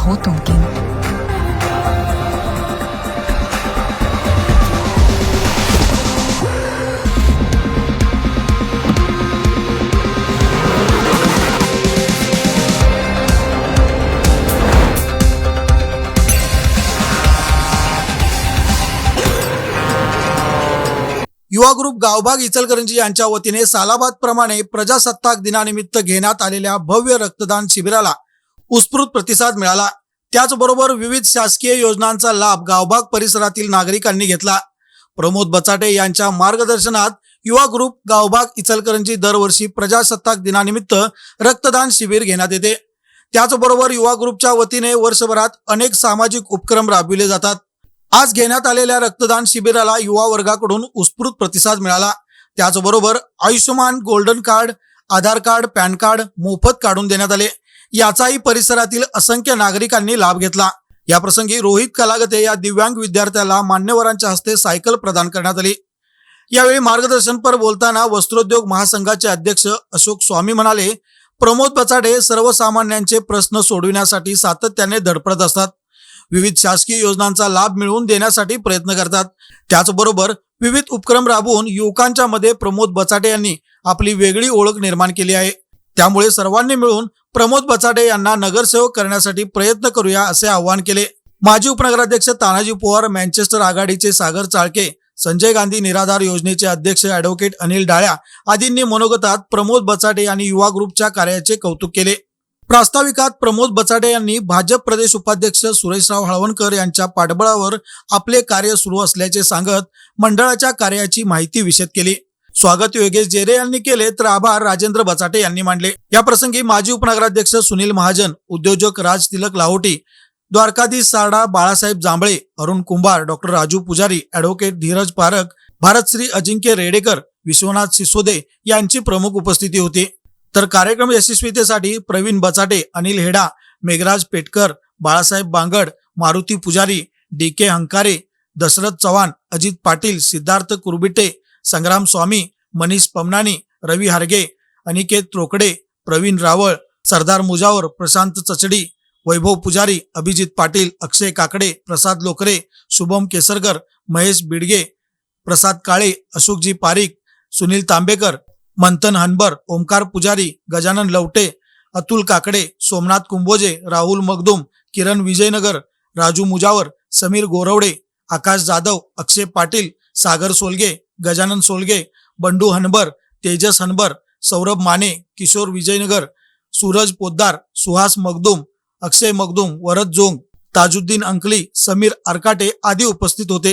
आहोत उनके युवा ग्रुप गावभाग इचलकरंजी यांच्या वतीने सालाबाद प्रमाणे प्रजासत्ताक दिनानिमित्त घेण्यात आलेल्या भव्य रक्तदान शिबिराला उत्स्फूर्त प्रतिसाद मिळाला. त्याचबरोबर विविध शासकीय योजनांचा लाभ गावभाग परिसरातील नागरिकांनी घेतला. प्रमोद बचाटे यांच्या मार्गदर्शनात युवा ग्रुप गावभाग इचलकरंजी दरवर्षी प्रजासत्ताक दिनानिमित्त रक्तदान शिबिर घेण्यात येते. त्याचबरोबर युवा ग्रुपच्या वतीने वर्षभरात अनेक सामाजिक उपक्रम राबविले जातात. आज घेण्यात आलेल्या रक्तदान शिबिराला युवा वर्गाकडून उत्स्फूर्त प्रतिसाद मिळाला. त्याचबरोबर Ayushman golden card Aadhaar card pan card मोफत काढून देण्यात आले. याचाही परिसरातील असंख्य नागरिकांनी लाभ घेतला. या प्रसंगी रोहित कलागते या दिव्यांग विद्यार्थ्याला मान्यवरांच्या हस्ते सायकल प्रदान करण्यात आली. यावेळी मार्गदर्शनपर बोलताना वस्त्रोद्योग महासंघाचे अध्यक्ष अशोक स्वामी म्हणाले प्रमोद बचाडे सर्वसामान्यांचे प्रश्न सोडविण्यासाठी सातत्याने धडपडत असतात. विविध शासकीय योजनांचा लाभ मिळवून देण्यासाठी प्रयत्न करतात. त्याचबरोबर विविध उपक्रम राबवून युवकांच्या मध्ये प्रमोद बचाटे यांनी आपली वेगळी ओळख निर्माण केली आहे. त्यामुळे सर्वांनी मिळून प्रमोद बचाटे यांना नगरसेवक करण्यासाठी प्रयत्न करूया असे आवाहन केले. माजी उपनगराध्यक्ष तानाजी पवार मँचेस्टर आघाडीचे सागर चाळके संजय गांधी निराधार योजनेचे अध्यक्ष ॲडव्होकेट अनिल डाळ्या आदींनी मनोगतात प्रमोद बचाटे आणि युवा ग्रुपच्या कार्याचे कौतुक केले. प्रास्ताविकात प्रमोद बचाटे यांनी भाजप प्रदेश उपाध्यक्ष सुरेशराव हळवणकर यांच्या पाठबळावर आपले कार्य सुरू असल्याचे सांगत मंडळाच्या कार्याची माहिती विशद केली. स्वागत योगेश जेरे यांनी केले तर आभार राजेंद्र बचाटे यांनी मांडले. या प्रसंगी माजी उपनगराध्यक्ष सुनील महाजन उद्योजक राज तिलक लाहोटी द्वारकाधीश सारडा बाळासाहेब जांभळे अरुण कुंभार डॉक्टर राजू पुजारी ॲडव्होकेट धीरज पारख भारतश्री अजिंक्य रेडेकर विश्वनाथ सिसोदे यांची प्रमुख उपस्थिती होती. तर कार्यक्रम यशस्वीतेसाठी प्रवीण बचाटे अनिल हेडा मेघराज पेटकर बाळासाहेब बांगड मारुती पुजारी डी के हंकारे दशरथ चव्हाण अजित पाटील सिद्धार्थ कुरबिटे संग्राम स्वामी मनीष पमनानी रवी हारगे अनिकेत त्रोकडे प्रवीण रावळ सरदार मुजावर प्रशांत चचडी वैभव पुजारी अभिजित पाटील अक्षय काकडे प्रसाद लोकरे शुभम केसरकर महेश बिडगे प्रसाद काळे अशोकजी पारिक सुनील तांबेकर मंथन हनबर ओमकार पुजारी गजानन लवटे अतुल काकडे सोमनाथ कुंभोजे राहुल मगदुम किरण विजयनगर राजू मुजावर समीर गोरवडे आकाश जाधव अक्षय पाटील सागर सोलगे गजानन सोलगे बंडू हनबर तेजस हनबर सौरभ माने किशोर विजयनगर सूरज पोद्दार सुहास मगदुम अक्षय मगदुम वरद जोंग ताजुद्दीन अंकली समीर आरकाटे आदी उपस्थित होते.